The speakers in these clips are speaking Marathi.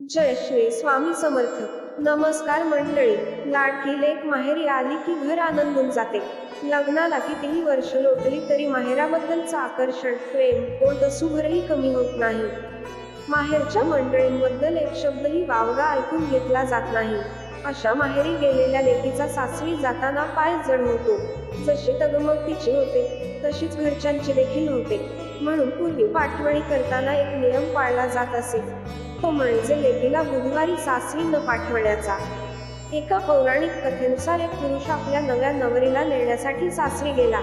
जय श्री स्वामी समर्थ. नमस्कार मंडळी. लाडकी लेख माहेरी आली की घर आनंदून जाते. लग्नाला कितीही वर्ष लोटली तरी माहेराबद्दलचं आकर्षण प्रेम कोणतं सुभरही कमी होत नाही. माहेरच्या मंडळींबद्दल एक शब्दही वावगा ऐकून घेतला जात नाही. अशा माहेरी गेलेल्या लेकीचा सासरी जाताना पाय जड होतो जशी तगमग तिची होते तशीच घरच्यांची देखील होते. म्हणून पूर्वी पाठवणी करताना एक नियम पाळला जात असे. तो म्हणजे लेकीला बुधवारी सासरी न पाठवण्याचा. एका पौराणिक कथेनुसार एक पुरुष आपल्या नव्या नवरीला नेण्यासाठी सासरी गेला.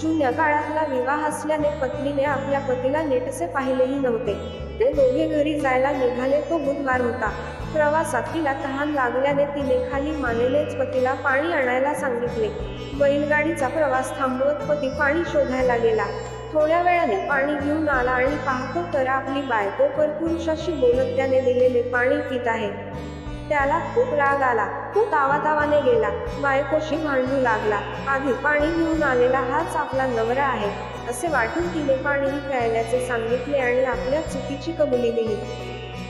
जुन्या काळातला विवाह असल्याने पत्नीने आपल्या पतीला नेटसे पाहिलेही नव्हते. ते दोघे घरी जायला निघाले तो बुधवार होता. प्रवासात तिला तहान लागल्याने तिने खाली मानेलेच पतीला पाणी आणायला सांगितले. बैलगाडीचा प्रवास थांबवत पती पाणी शोधायला गेला. थोड्या वेळाने पाणी घेऊन आला आणि पाहतो तर आपली बायको कर्पुरुषाशी बोलत त्याने दिलेले पाणी पित आहे. त्याला खूप राग आला. तो तावातावाने गेला. बायकोशी भांडू लागला. आधी पाणी घेऊन आलेला हाच आपला नवरा आहे. असे वाटून तिने पाणीही प्यायल्याचे सांगितले आणि आपल्या चुकीची कबुली दिली.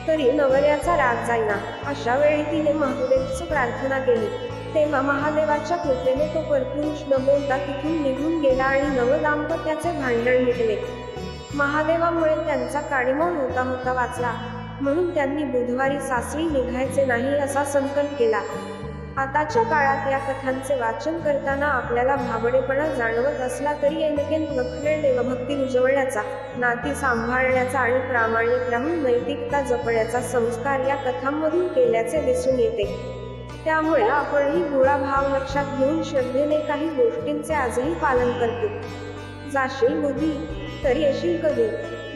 तरी नवऱ्याचा राग जाईना. अशा वेळी तिने महादेवची प्रार्थना केली. तेव्हा महादेवाच्या कृपेने तो परपुरुष न बोलता तिथून निघून गेला आणि नवदाम्पत्याचे भांडण मिटले. महादेवामुळे त्यांचा काडीमोड होता होता वाचला. म्हणून त्यांनी बुधवारी सासरी निघायचे नाही असा संकल्प केला. आताच्या काळात या कथांचे वाचन करताना आपल्याला भाबडेपणा जाणवत असला तरी एनकेन लखवेळ देवभक्ती रुजवण्याचा नाती सांभाळण्याचा आणि प्रामाणिक राहून नैतिकता जपण्याचा संस्कार या कथांमधून केल्याचे दिसून येते. त्यामुळे आपणही गोळा भाव लक्षात घेऊन श्रद्धेने काही गोष्टींचे आजही पालन करतो. जाशील बुद्धी तरी येशील कधी?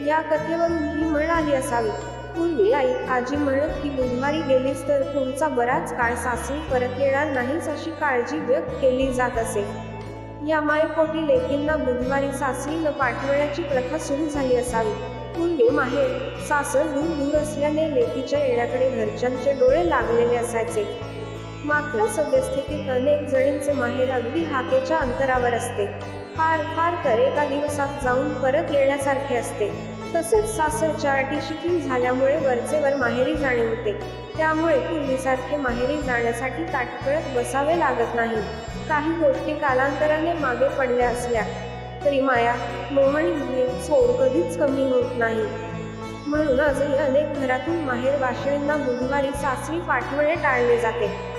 या कथेवरून ही म्हण आली असावी. पूर्वी आई आजी म्हणत की बुधवारी गेलीस तर तुमचा बराच काळ सासरी परत येणार नाहीच अशी काळजी व्यक्त केली जात असे. या मायपोटी लेकींना बुधवारी सासरी न पाठवण्याची प्रथा सुरू झाली असावी. पूर्वी माहेर सासर दूर दूर असल्याने लेकीच्या येण्याकडे घरच्यांचे डोळे लागलेले असायचे. मात्र सद्यस्थितीत अनेक जणींचे माहेर अगदी हाकेच्या अंतरावर असते. फार फार तर एका दिवसात जाऊन परत येण्यासारखे असते. तसेच सासरच्या अटी शिथिल झाल्यामुळे वरचेवर माहेरी जाणे होते. त्यामुळे पूर्वीसारखे माहेरी जाण्यासाठी ताटकळत बसावे लागत नाही. काही गोष्टी कालांतराने मागे पडल्या असल्या तरी माया मोहणी सोड कधीच कमी होत नाही. म्हणून आजही अनेक घरातून माहेर वाशिणींना बुधवारी सासरी पाठवणे टाळले जाते.